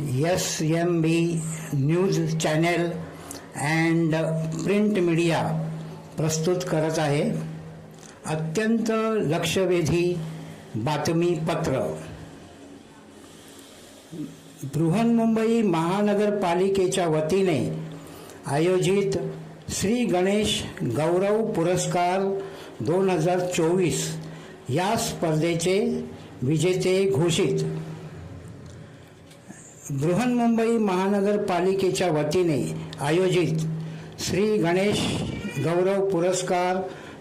S M B news channel and print media प्रस्तुत करत आहे. अत्यंत लक्षवेधी बातमीपत्र. बृहन्मुंबई महानगरपालिकेच्या वतीने आयोजित श्री गणेश गौरव पुरस्कार दोन हजार चोवीस या स्पर्धेचे विजेते घोषित. बृहन्मुंबई महानगरपालिकेच्या वतीने आयोजित श्री गणेश गौरव पुरस्कार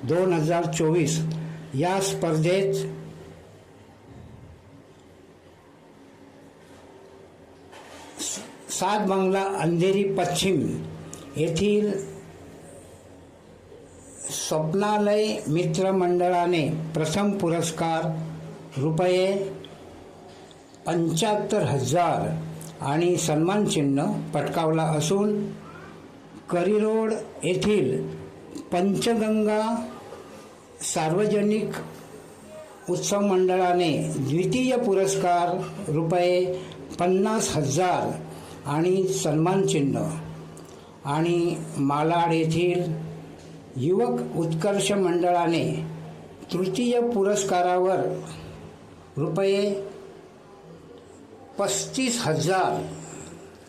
दोन हजार चोवीस या स्पर्धेत सात बंगला अंधेरी पश्चिम येथील स्वप्नालय मित्र मंडळाने प्रथम पुरस्कार रुपये पंच्याहत्तर हजार आणि सन्मान चिन्ह पटकावला असून करीरोड येथील पंचगंगा सार्वजनिक उत्सव मंडळाने द्वितीय पुरस्कार रुपये पन्नास हजार आणि सन्मानचिन्ह आणि मालाड येथील युवक उत्कर्ष मंडळाने तृतीय पुरस्कारावर रुपये पस्तीस हजार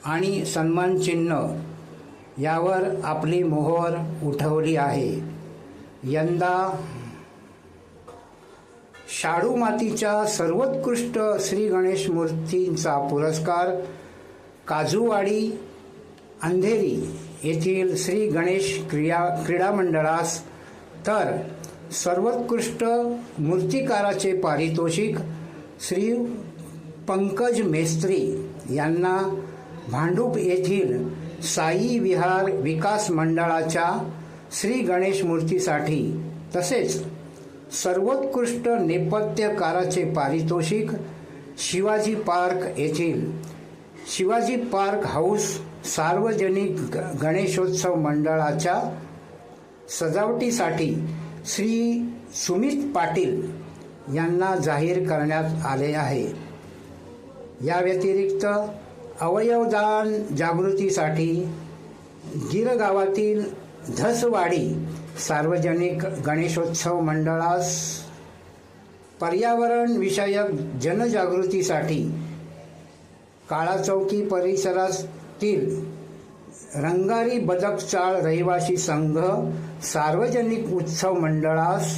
आणि सन्मानचिन्ह यावर आपली मोहर उठवली आहे. यंदा शाडू मातीच्या सर्वोत्कृष्ट श्री गणेश मूर्तींचा पुरस्कार काजूवाडी अंधेरी येथील श्री गणेश क्रिया क्रीडा मंडळास तर सर्वोत्कृष्ट मूर्तिकाराचे पारितोषिक श्री पंकज मेस्त्री यांना भांडूप येथील साई विहार विकास मंडळाच्या श्री गणेश मूर्तीसाठी तसेच सर्वोत्कृष्ट नेपथ्यकाराचे पारितोषिक शिवाजी पार्क येथील शिवाजी पार्क हाऊस सार्वजनिक ग- गणेशोत्सव मंडळाच्या सजावटीसाठी श्री सुमित पाटील यांना जाहीर करण्यात आले आहे. या व्यतिरिक्त अवयवदान जागृतीसाठी गिर गावातील धसवाडी सार्वजनिक गणेशोत्सव मंडळास पर्यावरण विषयक जनजागृतीसाठी काळाचौकी परिसरातील रंगारी बदक चाळ रहिवासी संघ सार्वजनिक उत्सव मंडळास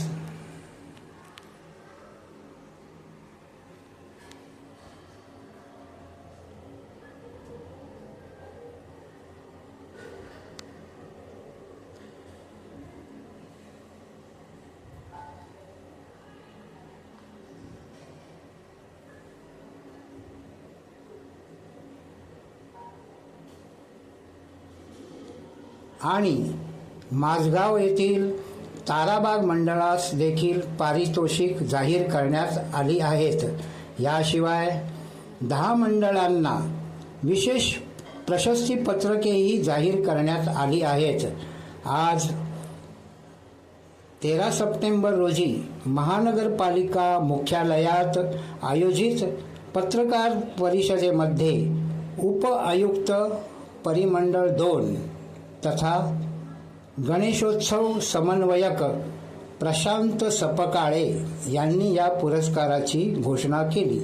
आणि माझगाव येथील ताराबाग मंडळास देखील पारितोषिक जाहीर करण्यात आली आहेत. याशिवाय दहा मंडळांना विशेष प्रशस्तीपत्रकेही जाहीर करण्यात आली आहेत. आज तेरा सप्टेंबर रोजी महानगरपालिका मुख्यालयात आयोजित पत्रकार परिषदेमध्ये उप आयुक्त परिमंडळ दोन तथा गणेशोत्सव समन्वयक प्रशांत सपकाळे यांनी या पुरस्काराची घोषणा केली.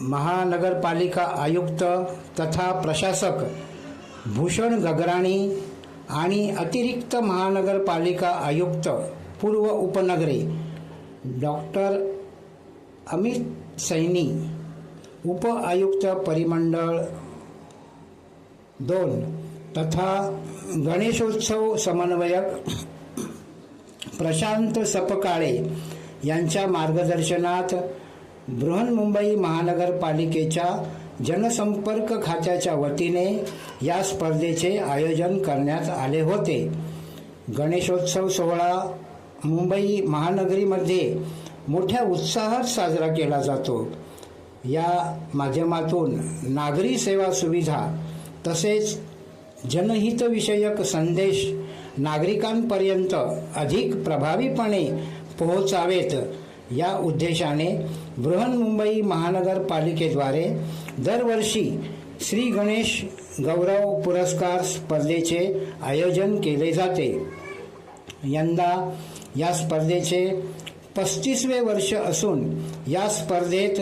महानगरपालिका आयुक्त तथा प्रशासक भूषण गगराणी आणि अतिरिक्त महानगरपालिका आयुक्त पूर्व उपनगरे डॉक्टर अमित सैनी उप आयुक्त परिमंडळ दोन तथा गणेशोत्सव समन्वयक प्रशांत सपकाळे यांच्या मार्गदर्शनात बृहन्मुंबई महानगरपालिकेच्या जनसंपर्क खात्याच्या वतीने या स्पर्धेचे आयोजन करण्यात आले होते. गणेशोत्सव सोहळा मुंबई महानगरीमध्ये मोठ्या उत्साहात साजरा केला जातो. या माध्यमातून नागरी सेवा सुविधा तसेच जनहितविषयक संदेश नागरिकांपर्यंत अधिक प्रभावीपणे पोहोचावेत या उद्देशाने बृहन्मुंबई महानगरपालिकेद्वारे दरवर्षी श्री गणेश गौरव पुरस्कार स्पर्धेचे आयोजन केले जाते. यंदा या स्पर्धेचे पस्तीसवे वर्ष असून या स्पर्धेत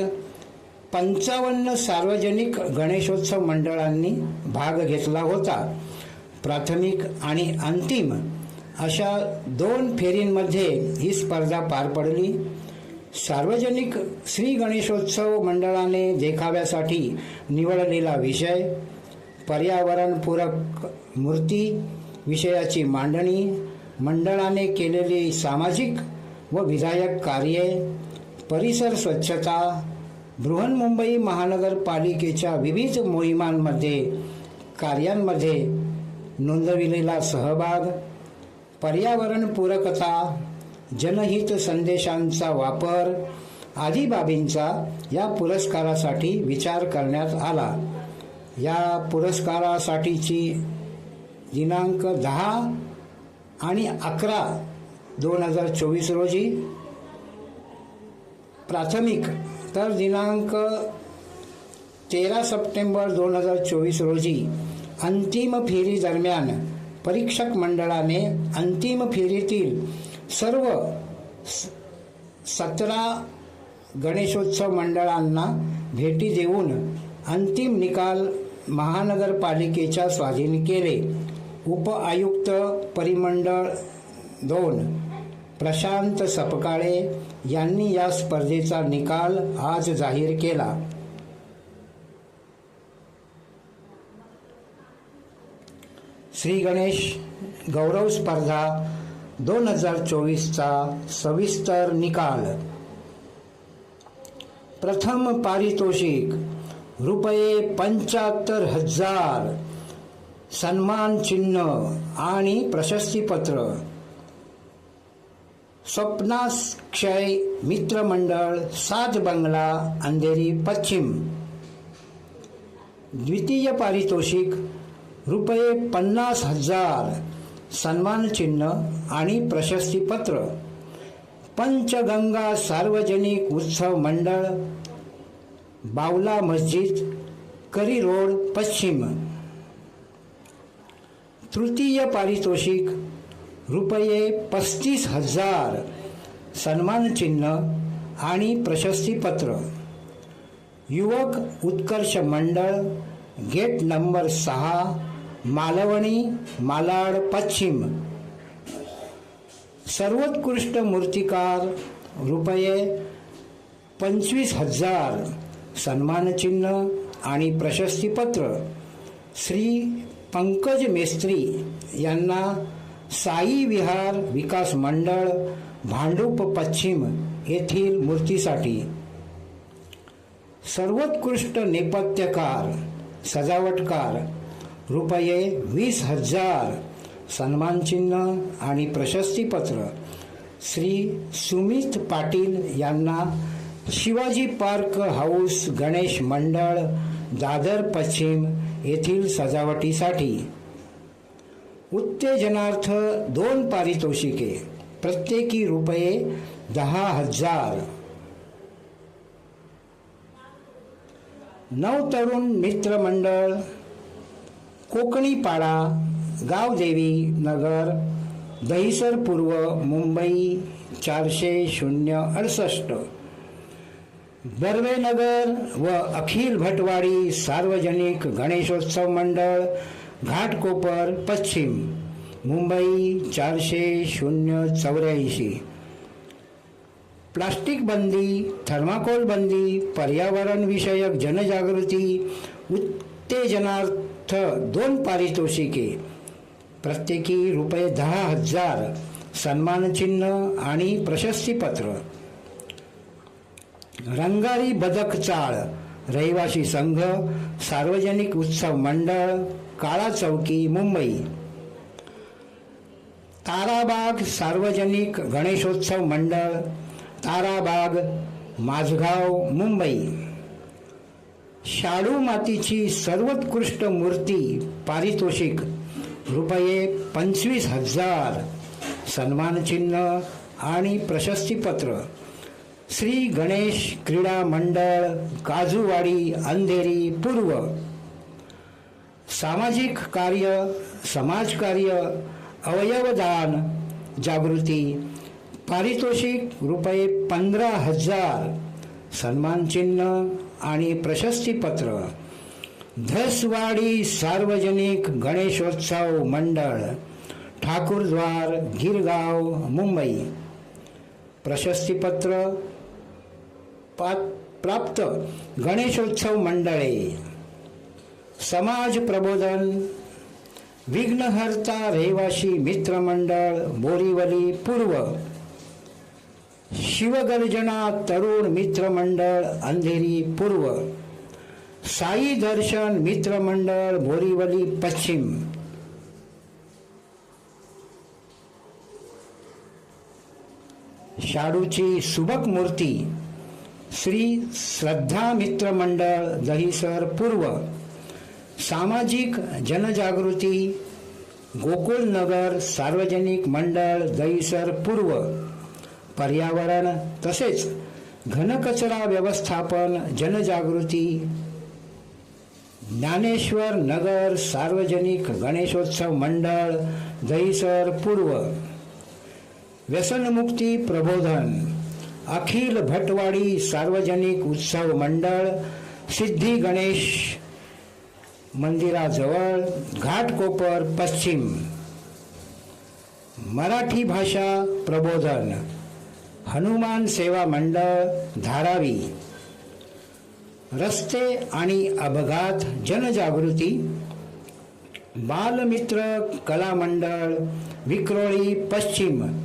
पंचावन्न सार्वजनिक गणेशोत्सव मंडळांनी भाग घेतला होता. प्राथमिक आणि अंतिम अशा दोन फेरींमध्ये ही स्पर्धा पार पडली. सार्वजनिक श्री गणेशोत्सव मंडळाने देखाव्यासाठी निवडलेला विषय पर्यावरणपूरक मूर्ती विषयाची मांडणी मंडळाने केलेली सामाजिक व विधायक कार्ये परिसर स्वच्छता बृहन्मुंबई महानगरपालिकेच्या विविध मोहिमांमध्ये कार्यांमध्ये नोंदविलेला सहभाग पर्यावरणपूरकता जनहित संदेशांचा वापर आदी बाबींचा या पुरस्कारासाठी विचार करण्यात आला. या पुरस्कारासाठीची दिनांक दहा आणि अकरा दोन हजार चोवीस रोजी प्राथमिक तर दिनांक तेरा सप्टेंबर दोन हजार चोवीस रोजी अंतिम फेरी दरम्यान परीक्षक मंडळाने अंतिम फेरीतील सर्व स- सतरा गणेशोत्सव मंडळांना भेटी देऊन अंतिम निकाल महानगरपालिकेच्या स्वाधीन केले. उपआयुक्त परिमंडळ दोन प्रशांत सपकाळे यांनी या स्पर्धेचा निकाल आज जाहीर केला. श्री गणेश गौरव स्पर्धा दोन हजार चोवीसचा सविस्तर निकाल. प्रथम पारितोषिक रुपये पंच्याहत्तर हजार सन्मान चिन्ह आणि प्रशस्तीपत्र. स्वप्नाक्षय मित्रमंडळ सात बंगला अंधेरी पश्चिम. द्वितीय पारितोषिक रुपये पन्नास हजार सन्मानचिन्ह आणि प्रशस्तीपत्र पंचगंगा सार्वजनिक उत्सव मंडळ बावला मस्जिद करी रोड पश्चिम. तृतीय पारितोषिक रुपये पस्तीस हजार सन्मानचिन्ह आणि प्रशस्तीपत्र युवक उत्कर्ष मंडळ गेट नंबर सहा मालवणी मालाड पश्चिम. सर्वोत्कृष्ट मूर्तिकार रुपये पंचवीस हजार सन्मानचिन्ह आणि प्रशस्तीपत्र श्री पंकज मेस्त्री यांना साई विहार विकास मंडळ भांडूप पश्चिम येथील मूर्तीसाठी सर्वोत्कृष्ट नेपथ्यकार सजावटकार रुपये वीस हजार सन्मानचिन्ह आणि प्रशस्तीपत्र श्री सुमित पाटील यांना शिवाजी पार्क हाऊस गणेश मंडळ दादर पश्चिम येथील सजावटीसाठी उत्तेजनार्थ दोन पारितोषिके प्रत्येकी रुपये दहा हजार. नवतरुण मित्र मंडळ कोकणी पाडा गावदेवी नगर दहिसर पूर्व मुंबई चारशे शून्य अडसष्ट. बर्वेनगर व अखिल भटवाडी सार्वजनिक गणेशोत्सव मंडळ घाटकोपर पश्चिम मुंबई चारशे शून्य चौऱ्याऐंशी. प्लास्टिक बंदी थर्माकोल बंदी पर्यावरणविषयक जनजागृती उत्तेजनार्थ दोन पारितोषिके प्रत्येकी रुपये दहा हजार सन्मानचिन्ह आणि प्रशस्तीपत्र. रंगारी बदक चाळ रहिवासी संघ सार्वजनिक उत्सव मंडळ काळा चौकी मुंबई. ताराबाग सार्वजनिक गणेशोत्सव मंडळ ताराबाग माझगाव मुंबई. शाडू मातीची सर्वोत्कृष्ट मूर्ती पारितोषिक रुपये पंचवीस हजार. सन्मानचिन्ह आणि प्रशस्तीपत्र. श्री गणेश क्रीडा मंडळ काजूवाडी अंधेरी पूर्व. सामाजिक कार्य समाजकार्य अवयवदान जागृती पारितोषिक रुपये पंधरा हजार सन्मानचिन्ह आणि प्रशस्तीपत्र धसवाडी सार्वजनिक गणेशोत्सव मंडळ ठाकूरद्वार गिरगाव मुंबई. प्रशस्तीपत्र पा प्राप्त गणेशोत्सव मंडळे. समाज प्रबोधन विघ्नहर्ता रहिवाशी मित्रमंडळ बोरीवली पूर्व शिवगर्जना तरुण मित्रमंडळ अंधेरी पूर्व साई दर्शन मित्रमंडळ बोरीवली पश्चिम. शाडूची सुबक मूर्ती श्री श्रद्धा मित्रमंडळ दहिसर पूर्व. सामाजिक जनजागृती गोकुळनगर सार्वजनिक मंडळ दहिसर पूर्व पर्यावरण तसेच घनकचरा व्यवस्थापन जनजागृती ज्ञानेश्वर नगर सार्वजनिक गणेशोत्सव मंडळ दहिसर पूर्व व्यसनमुक्ती प्रबोधन अखिल भटवाडी सार्वजनिक उत्सव मंडळ सिद्धी गणेश मंदिराजवळ घाटकोपर पश्चिम. मराठी भाषा प्रबोधन. हनुमान सेवा मंडळ धारावी. रस्ते आणि अपघात जनजागृती. बालमित्र कला मंडळ विक्रोळी पश्चिम.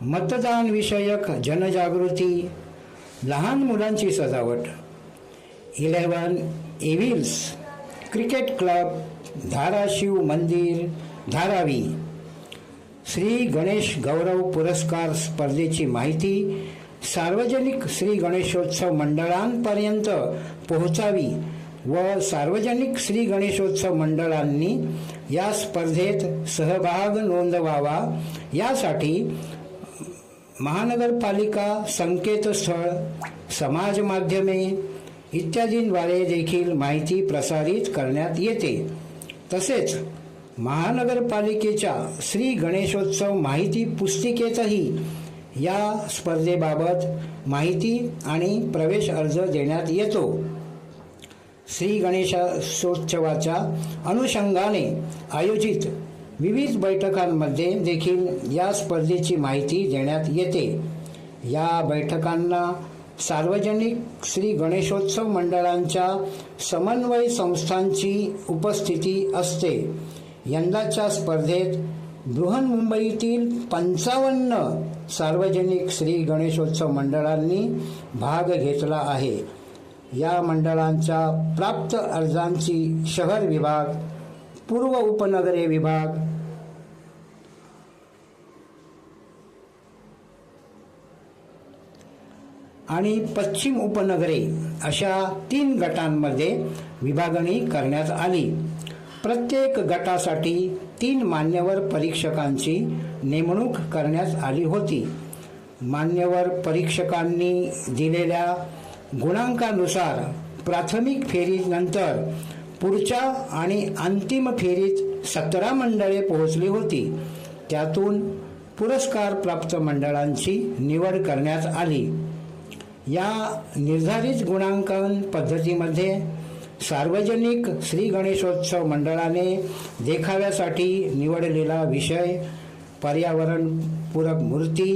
मतदान विषयक जनजागृती. लहान मुलांची सजावट. Eleven evils cricket club Dharashiv मंदिर धारावी. श्री गणेश गौरव पुरस्कार स्पर्धेची माहिती सार्वजनिक श्री गणेशोत्सव मंडळांपर्यंत पोहोचावी व सार्वजनिक श्री गणेशोत्सव मंडळांनी या स्पर्धेत सहभाग नोंदवावा. यासाठी महानगरपालिका संकेतस्थळ समाज माध्यमे इत्यादींद्वारे देखील माहिती प्रसारित करण्यात येते. तसेच महानगरपालिकेच्या श्री गणेशोत्सव माहिती पुस्तिकेतही या स्पर्धेबाबत माहिती आणि प्रवेश अर्ज देण्यात येतो. श्री गणेशोत्सवाच्या अनुषंगाने आयोजित विविध बैठकांमध्ये देखील या स्पर्धेची माहिती देण्यात येते. या बैठकांना सार्वजनिक श्री गणेशोत्सव मंडळांच्या समन्वय संस्थांची उपस्थिती असते. यंदाच्या स्पर्धेत बृहन्मुंबईतील पंचावन्न सार्वजनिक श्री गणेशोत्सव मंडळांनी भाग घेतला आहे. या मंडळांच्या प्राप्त अर्जांची शहर विभाग पूर्व उपनगरे विभाग आणि पश्चिम उपनगरे अशा तीन गटांमध्ये विभागणी करण्यात आली. प्रत्येक गटासाठी तीन मान्यवर परीक्षकांची नेमणूक करण्यात आली होती. मान्यवर परीक्षकांनी दिलेल्या गुणांकानुसार प्राथमिक फेरीनंतर पुढच्या आणि अंतिम फेरीत सतरा मंडळे पोहोचली होती. त्यातून पुरस्कार प्राप्त मंडळांची निवड करण्यात आली. या निर्धारित गुणांकन पद्धतीमध्ये सार्वजनिक श्री गणेशोत्सव मंडळाने देखाव्यासाठी निवडलेला विषय पर्यावरणपूरक मूर्ती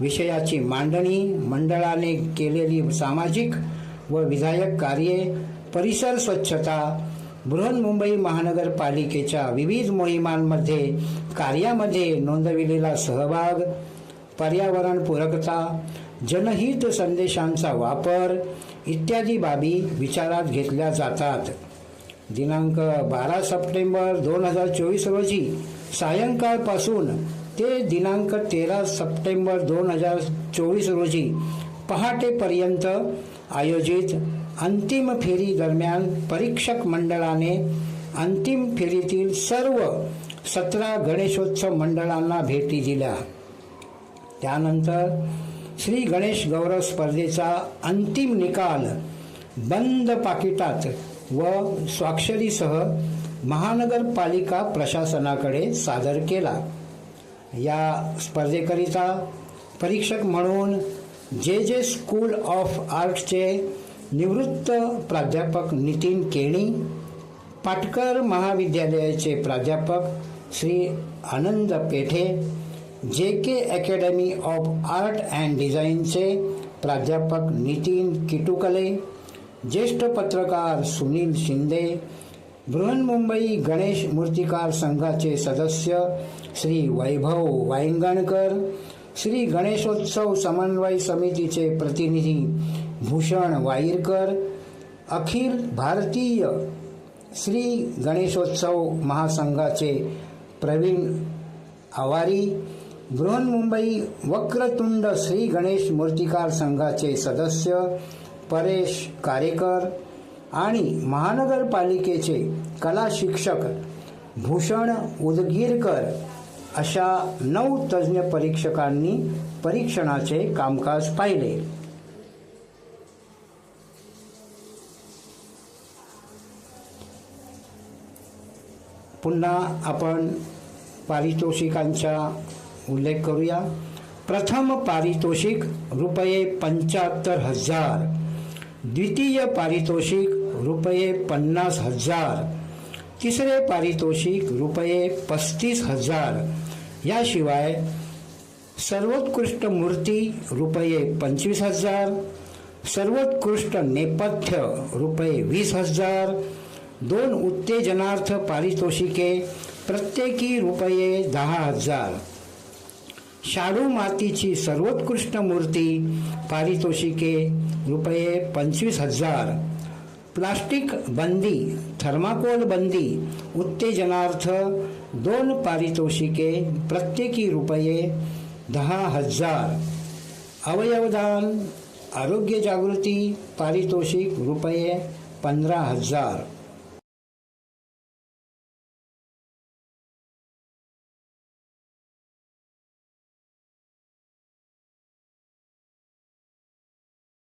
विषयाची मांडणी मंडळाने केलेली सामाजिक व विधायक कार्ये परिसर स्वच्छता बृहन्मुंबई महानगरपालिकेच्या विविध मोहिमांमध्ये कार्यामध्ये नोंदविलेला सहभाग पर्यावरणपूरकता जनहित संदेशांचा वापर इत्यादी बाबी विचारात घेतल्या जातात. दिनांक बारा सप्टेंबर दोन हजार चोवीस रोजी सायंकाळपासून ते दिनांक तेरा सप्टेंबर दोन हजार चोवीस रोजी पहाटेपर्यंत आयोजित अंतिम फेरी दरम्यान परीक्षक मंडळाने अंतिम फेरीतील सर्व सतरा गणेशोत्सव मंडळांना भेटी दिल्या. त्यानंतर श्री गणेश गौरव स्पर्धेचा अंतिम निकाल बंद पाकिटात व स्वाक्षरीसह महानगरपालिका प्रशासनाकडे सादर केला. या स्पर्धेकरिता परीक्षक म्हणून जे जे स्कूल ऑफ आर्ट्सचे निवृत्त प्राध्यापक नितीन केणी पाटकर महाविद्यालयाचे प्राध्यापक Shri Anand Pethe J K academy of art and डिझाईनचे प्राध्यापक नितीन किटुकले ज्येष्ठ पत्रकार सुनील शिंदे बृहन्मुंबई गणेश मूर्तिकार संघाचे सदस्य श्री वैभव वायंगणकर श्री गणेशोत्सव समन्वय समितीचे प्रतिनिधी भूषण वाईरकर अखिल भारतीय श्री गणेशोत्सव महासंघाचे प्रवीण आवारी बृहन्मुंबई वक्रतुंड श्री गणेश मूर्तिकार संघाचे सदस्य परेश कारेकर आणि महानगरपालिकेचे कला शिक्षक भूषण उदगीरकर अशा नऊ तज्ज्ञ परीक्षकांनी परीक्षणाचे कामकाज पाहिले. पुन्हा आपण पारितोषिकांच्या उल्लेख करूया। प्रथम पारितोषिक रुपये पंच्याहत्तर हजार. द्वितीय पारितोषिक रुपये पन्नास हजार. तिसरे पारितोषिक रुपये पस्तीस हजार. याशिवाय सर्वोत्कृष्ट मूर्ती रुपये पंचवीस हजार सर्वोत्कृष्ट नेपथ्य रुपये वीस हजार दोन उत्तेजनार्थ पारितोषिके प्रत्येकी रुपये दहा हजार. शाडू मातीची सर्वोत्कृष्ट मूर्ती पारितोषिके रुपये पंचवीस हजार. प्लास्टिक बंदी थर्माकोल बंदी उत्तेजनार्थ दोन पारितोषिके प्रत्येकी रुपये दहा हजार. अवयवदान आरोग्य जागृती पारितोषिक रुपये पंधरा हजार.